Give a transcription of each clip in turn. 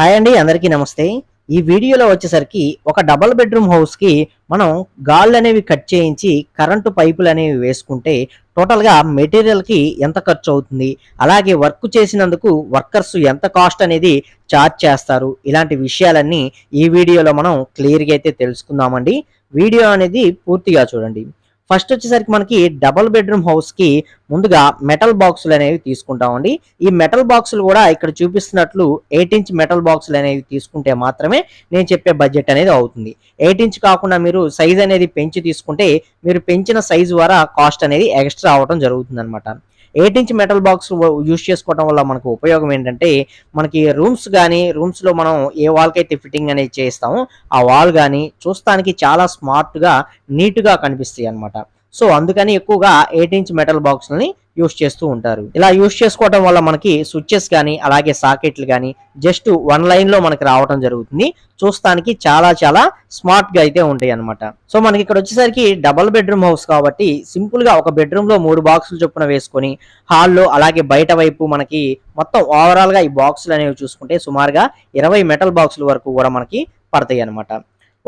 Hi అండి అందరికీ నమస్తే. ఈ వీడియోలో వచ్చేసరికి ఒక డబల్ బెడ్రూమ్ హౌస్కి మనం గాళ్ళు అనేవి కట్ చేయించి కరెంటు పైపులు అనేవి వేసుకుంటే టోటల్గా మెటీరియల్కి ఎంత ఖర్చు అవుతుంది? అలాగే వర్క్ చేసినందుకు వర్కర్స్ ఎంత కాస్ట్ అనేది ఛార్జ్ చేస్తారు? ఇలాంటి విషయాలన్నీ ఈ వీడియోలో మనం క్లియర్గా అయితే తెలుసుకుందామండి. వీడియో అనేది పూర్తిగా చూడండి. ఫస్ట్ వచ్చేసరికి మనకి డబుల్ బెడ్రూమ్ హౌస్కి ముందుగా మెటల్ బాక్సులు అనేవి తీసుకుంటామండి. ఈ మెటల్ బాక్సులు కూడా ఇక్కడ చూపిస్తున్నట్లు ఎయిట్ ఇంచ్ మెటల్ బాక్సులు అనేవి తీసుకుంటే మాత్రమే నేను చెప్పే బడ్జెట్ అనేది అవుతుంది. ఎయిట్ ఇంచ్ కాకుండా మీరు సైజ్ అనేది పెంచి తీసుకుంటే మీరు పెంచిన సైజు ద్వారా కాస్ట్ అనేది ఎక్స్ట్రా అవడం జరుగుతుంది అనమాట eight inch metal box use చేసుకోవడం వల్ల మనకు ఉపయోగం ఏంటంటే మనకి రూమ్స్ కానీ రూమ్స్లో మనం ఏ వాల్కి అయితే ఫిట్టింగ్ అనేది చేస్తామో ఆ వాల్ కానీ చూస్తానికి చాలా స్మార్ట్గా నీట్గా కనిపిస్తాయి అన్నమాట సో అందుకని ఎక్కువగా ఎయిట్ ఇంచ్ మెటల్ బాక్స్ని యూస్ చేస్తూ ఉంటారు. ఇలా యూస్ చేసుకోవడం వల్ల మనకి స్విచ్చెస్ కానీ అలాగే సాకెట్లు కానీ జస్ట్ వన్ లైన్లో మనకి రావడం జరుగుతుంది. చూస్తానికి చాలా చాలా స్మార్ట్గా అయితే ఉంటాయి అనమాట సో మనకి ఇక్కడ వచ్చేసరికి డబల్ బెడ్రూమ్ హౌస్ కాబట్టి సింపుల్గా ఒక బెడ్రూమ్లో మూడు బాక్సులు చొప్పున వేసుకొని హాల్లో అలాగే బయట వైపు మనకి మొత్తం ఓవరాల్గా ఈ బాక్సులు అనేవి చూసుకుంటే సుమారుగా ఇరవై మెటల్ బాక్సుల వరకు కూడా మనకి పడతాయి అనమాట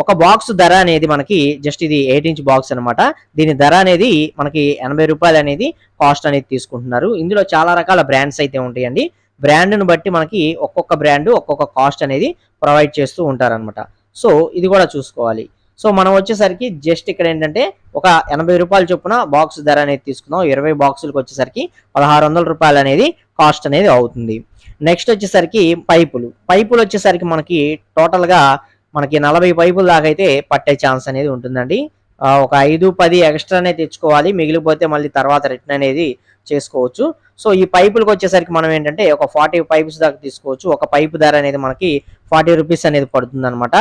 ఒక బాక్స్ ధర అనేది మనకి జస్ట్ ఇది ఎయిట్ ఇంచ్ బాక్స్ అనమాట దీని ధర అనేది మనకి ఎనభై రూపాయలు అనేది కాస్ట్ అనేది తీసుకుంటున్నారు. ఇందులో చాలా రకాల బ్రాండ్స్ అయితే ఉంటాయండి. బ్రాండ్ను బట్టి మనకి ఒక్కొక్క బ్రాండ్ ఒక్కొక్క కాస్ట్ అనేది ప్రొవైడ్ చేస్తూ ఉంటారనమాట సో ఇది కూడా చూసుకోవాలి. సో మనం వచ్చేసరికి జస్ట్ ఇక్కడ ఏంటంటే ఒక ఎనభై రూపాయలు చొప్పున బాక్స్ ధర అనేది తీసుకుందాం. ఇరవై బాక్సులకు వచ్చేసరికి పదహారు వందల రూపాయలు అనేది కాస్ట్ అనేది అవుతుంది. నెక్స్ట్ వచ్చేసరికి పైపులు. పైపులు వచ్చేసరికి మనకి టోటల్గా మనకి నలభై పైపుల దాకా అయితే పట్టే ఛాన్స్ అనేది ఉంటుందండి. ఒక ఐదు పది ఎక్స్ట్రానే తెచ్చుకోవాలి. మిగిలిపోతే మళ్ళీ తర్వాత రిటర్న్ అనేది చేసుకోవచ్చు. సో ఈ పైపులకు వచ్చేసరికి మనం ఏంటంటే ఒక ఫార్టీ పైప్స్ దాకా తీసుకోవచ్చు. ఒక పైపు ధర అనేది మనకి ఫార్టీ రూపీస్ అనేది పడుతుంది అనమాట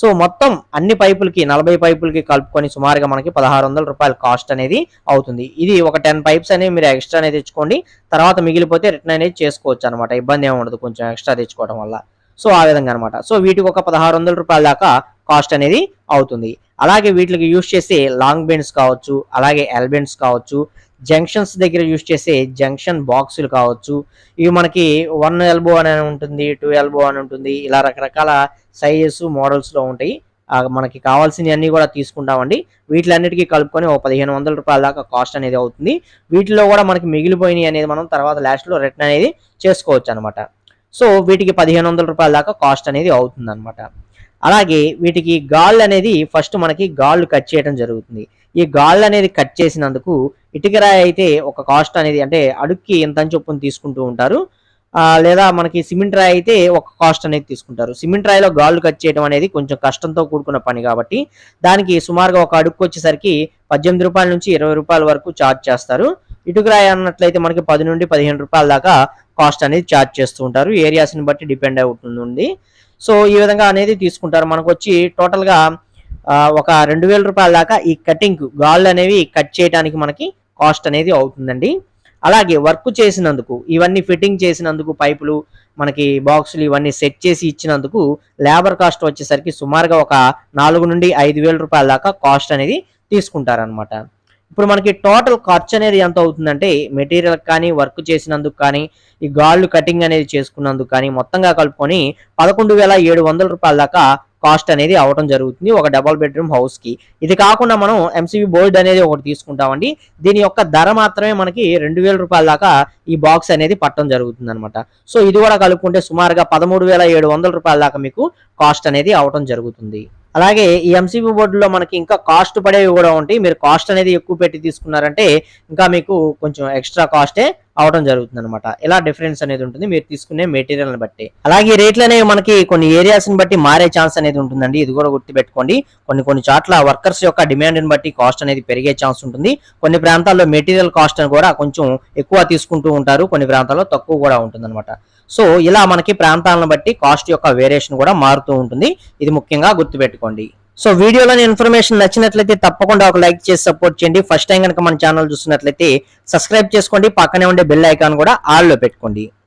సో మొత్తం అన్ని పైపులకి నలభై పైపులకి కలుపుకొని సుమారుగా మనకి పదహారు వందల రూపాయల కాస్ట్ అనేది అవుతుంది. ఇది ఒక టెన్ పైప్స్ అనేవి మీరు ఎక్స్ట్రా అనేది తెచ్చుకోండి. తర్వాత మిగిలిపోతే రిటర్న్ అనేది చేసుకోవచ్చు అనమాట ఇబ్బంది ఏమి ఉండదు. కొంచెం ఎక్స్ట్రా తెచ్చుకోవడం వల్ల. సో ఆ విధంగా అనమాట సో వీటికి ఒక పదహారు వందల రూపాయల దాకా కాస్ట్ అనేది అవుతుంది. అలాగే వీటికి యూస్ చేసే లాంగ్ బెండ్స్ కావచ్చు అలాగే ఎల్ బెండ్స్ కావచ్చు జంక్షన్స్ దగ్గర యూజ్ చేసే జంక్షన్ బాక్సులు కావచ్చు ఇవి మనకి వన్ ఎల్బో అని ఉంటుంది టూ ఎల్బో అని ఉంటుంది ఇలా రకరకాల సైజెస్ మోడల్స్లో ఉంటాయి. మనకి కావాల్సినవి కూడా తీసుకుంటామండి. వీటిలన్నిటికీ కలుపుకొని ఒక పదిహేను వందల రూపాయల దాకా కాస్ట్ అనేది అవుతుంది. వీటిలో కూడా మనకి మిగిలిపోయినాయి అనేది మనం తర్వాత లాస్ట్లో రిటర్న్ అనేది చేసుకోవచ్చు అనమాట సో వీటికి పదిహేను వందల రూపాయల దాకా కాస్ట్ అనేది అవుతుంది అనమాట అలాగే వీటికి గాళ్ళు అనేది ఫస్ట్ మనకి గాళ్ళు కట్ చేయడం జరుగుతుంది. ఈ గాళ్ళు అనేది కట్ చేసినందుకు ఇటుకరాయి అయితే ఒక కాస్ట్ అనేది అంటే అడుక్కి ఎంత చొప్పున తీసుకుంటూ ఉంటారు. లేదా మనకి సిమెంట్ రాయి అయితే ఒక కాస్ట్ అనేది తీసుకుంటారు. సిమెంట్ రాయిలో గాళ్ళు కట్ చేయడం అనేది కొంచెం కష్టంతో కూడుకున్న పని కాబట్టి దానికి సుమారుగా ఒక అడుక్కు వచ్చేసరికి పద్దెనిమిది రూపాయల నుంచి ఇరవై రూపాయల వరకు ఛార్జ్ చేస్తారు. ఇటుకరాయి అన్నట్లయితే మనకి పది నుండి పదిహేను రూపాయల దాకా కాస్ట్ అనేది ఛార్జ్ చేస్తూ ఉంటారు. ఏరియాస్ని బట్టి డిపెండ్ అవుతుంది. సో ఈ విధంగా అనేది తీసుకుంటారు. మనకు వచ్చి టోటల్గా ఒక రెండు వేల రూపాయల దాకా ఈ కటింగ్ గాళ్ళు అనేవి కట్ చేయడానికి మనకి కాస్ట్ అనేది అవుతుందండి. అలాగే వర్క్ చేసినందుకు ఇవన్నీ ఫిట్టింగ్ చేసినందుకు పైపులు మనకి బాక్సులు ఇవన్నీ సెట్ చేసి ఇచ్చినందుకు లేబర్ కాస్ట్ వచ్చేసరికి సుమారుగా ఒక నాలుగు నుండి ఐదు వేల రూపాయల దాకా కాస్ట్ అనేది తీసుకుంటారనమాట ఇప్పుడు మనకి టోటల్ ఖర్చు అనేది ఎంత అవుతుందంటే మెటీరియల్ కానీ వర్క్ చేసినందుకు కానీ ఈ గాళ్ళు కటింగ్ అనేది చేసుకున్నందుకు కానీ మొత్తంగా కలుపుకొని పదకొండు వేల ఏడు వందల రూపాయల దాకా కాస్ట్ అనేది అవడం జరుగుతుంది ఒక డబల్ బెడ్రూమ్ హౌస్కి. ఇది కాకుండా మనం ఎంసీబీ బోర్డ్ అనేది ఒకటి తీసుకుంటామండి. దీని యొక్క ధర మాత్రమే మనకి రెండు వేల రూపాయల దాకా ఈ బాక్స్ అనేది పట్టడం జరుగుతుంది అనమాట సో ఇది కూడా కలుపుకుంటే సుమారుగా పదమూడు వేల ఏడు వందల రూపాయల దాకా మీకు కాస్ట్ అనేది అవడం జరుగుతుంది. అలాగే ఈ ఎంసీబీ బోర్డులో మనకి ఇంకా కాస్ట్ పడేవి కూడా ఉంటాయి. మీరు కాస్ట్ అనేది ఎక్కువ పెట్టి తీసుకున్నారంటే ఇంకా మీకు కొంచెం ఎక్స్ట్రా కాస్టే అవడం జరుగుతుంది అనమాట ఇలా డిఫరెన్స్ అనేది ఉంటుంది? మీరు తీసుకునే మెటీరియల్ బట్టి. అలాగే రేట్లు అనేవి మనకి కొన్ని ఏరియాస్ని బట్టి మారే ఛాన్స్ అనేది ఉంటుందండి. ఇది కూడా గుర్తుపెట్టుకోండి. కొన్ని కొన్ని చోట్ల వర్కర్స్ యొక్క డిమాండ్ని బట్టి కాస్ట్ అనేది పెరిగే ఛాన్స్ ఉంటుంది. కొన్ని ప్రాంతాల్లో మెటీరియల్ కాస్ట్ అని కూడా కొంచెం ఎక్కువ తీసుకుంటూ ఉంటారు. కొన్ని ప్రాంతాల్లో తక్కువ కూడా ఉంటుంది సో ఇలా మనకి ప్రాంతాలను బట్టి కాస్ట్ యొక్క వేరియేషన్ కూడా మారుతూ ఉంటుంది. ఇది ముఖ్యంగా గుర్తుపెట్టుకోండి. సో వీడియోలోని ఇన్ఫర్మేషన్ నచ్చినట్లయితే తప్పకుండా ఒక లైక్ చేసి సపోర్ట్ చేయండి. ఫస్ట్ టైం కనుక మన ఛానల్ చూస్తున్నట్లయితే సబ్స్క్రైబ్ చేసుకోండి. పక్కనే ఉండే బెల్ ఐకాన్ కూడా ఆల్లో పెట్టుకోండి.